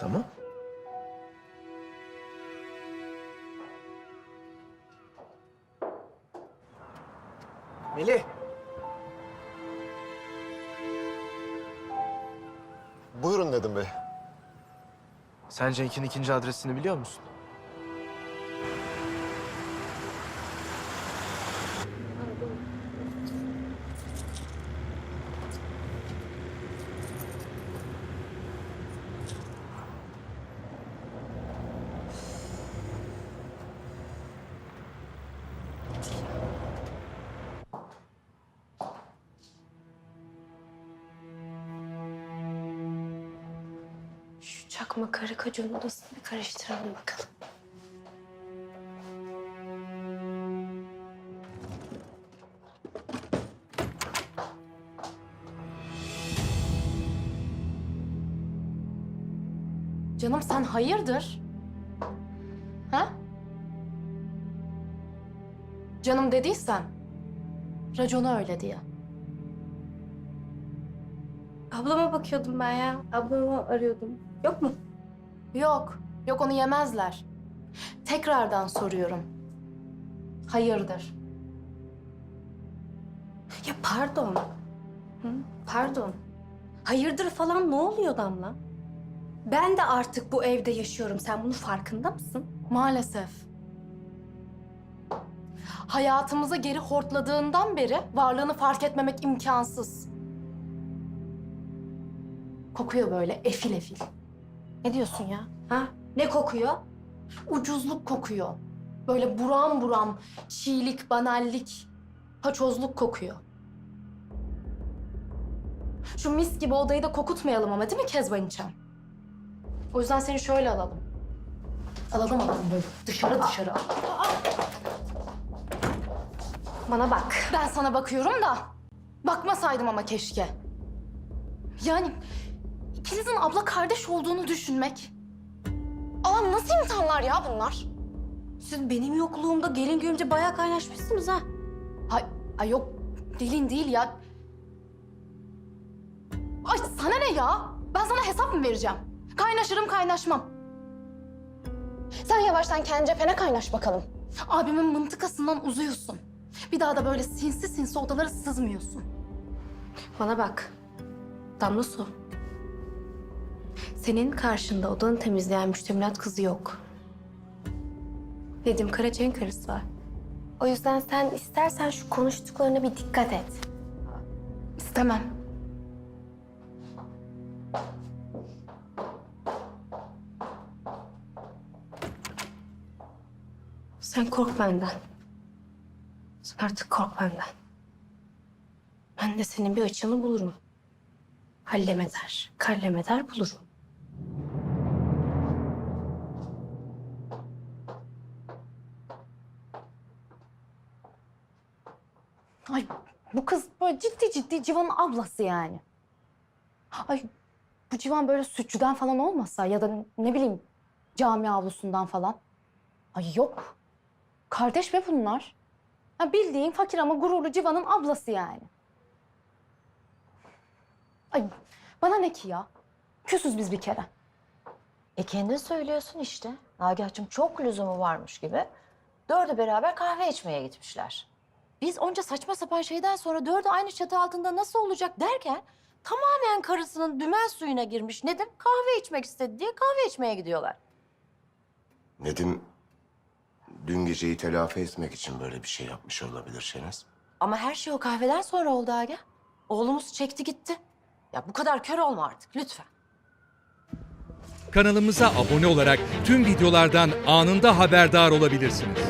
Tamam. Melih. Buyurun Nedim Bey. Sen Cenk'in ikinci adresini biliyor musun? Şu çakma karı kocanın odasını bir karıştıralım bakalım. Canım sen hayırdır? Ha? Canım dediysen, raconu öyle diye. Ablama bakıyordum ben ya. Ablamı arıyordum. Yok mu? Yok, yok onu yemezler. Tekrardan soruyorum. Hayırdır? Ya pardon. Hı? Pardon. Hayırdır falan ne oluyor Damla? Ben de artık bu evde yaşıyorum. Sen bunun farkında mısın? Maalesef. Hayatımıza geri hortladığından beri varlığını fark etmemek imkansız. Kokuyor böyle efil efil. Ne diyorsun ya? Ha? Ne kokuyor? Ucuzluk kokuyor. Böyle buram buram çiğlik, banallik, paçozluk kokuyor. Şu mis gibi odayı da kokutmayalım ama değil mi Kezban İçen? O yüzden seni şöyle alalım. Alalım alalım böyle dışarı dışarı. Bana bak. Ben sana bakıyorum da bakmasaydım ama keşke. Yani ikinizin abla kardeş olduğunu düşünmek. Aa nasıl insanlar ya bunlar? Siz benim yokluğumda gelin görünce bayağı kaynaşmışsınız ha. Ay, ay yok dilin değil ya. Ay sana ne ya? Ben sana hesap mı vereceğim? Kaynaşırım kaynaşmam. Sen yavaştan kendi cephene kaynaş bakalım. Abimin mıntıkasından uzuyorsun. Bir daha da böyle sinsi sinsi odalara sızmıyorsun. Bana bak. Damla su. Senin karşında odanı temizleyen müştemilat kızı yok. Nedim Karaçay'ın karısı var. O yüzden sen istersen şu konuştuklarına bir dikkat et. İstemem. Sen kork benden. Sen artık kork benden. Ben de senin bir açığını bulurum. Hallemeder, kallemeder bulurum. Ay bu kız böyle ciddi ciddi Civan'ın ablası yani. Ay bu Civan böyle sütçüden falan olmasa ya da ne bileyim cami avlusundan falan. Ay yok. Kardeş be bunlar. Ha bildiğin fakir ama gururlu Civan'ın ablası yani. Ay bana ne ki ya? Küsüz biz bir kere. E kendin söylüyorsun işte. Nagah'cığım çok lüzumu varmış gibi. Dördü beraber kahve içmeye gitmişler. Biz onca saçma sapan şeyden sonra dördü aynı çatı altında nasıl olacak derken... ...tamamen karısının dümen suyuna girmiş Nedim kahve içmek istedi diye kahve içmeye gidiyorlar. Nedim dün geceyi telafi etmek için böyle bir şey yapmış olabilir Şeniz. Ama her şey o kahveden sonra oldu Agah. Oğlumuz çekti gitti. Ya bu kadar kör olma artık lütfen. Kanalımıza abone olarak tüm videolardan anında haberdar olabilirsiniz.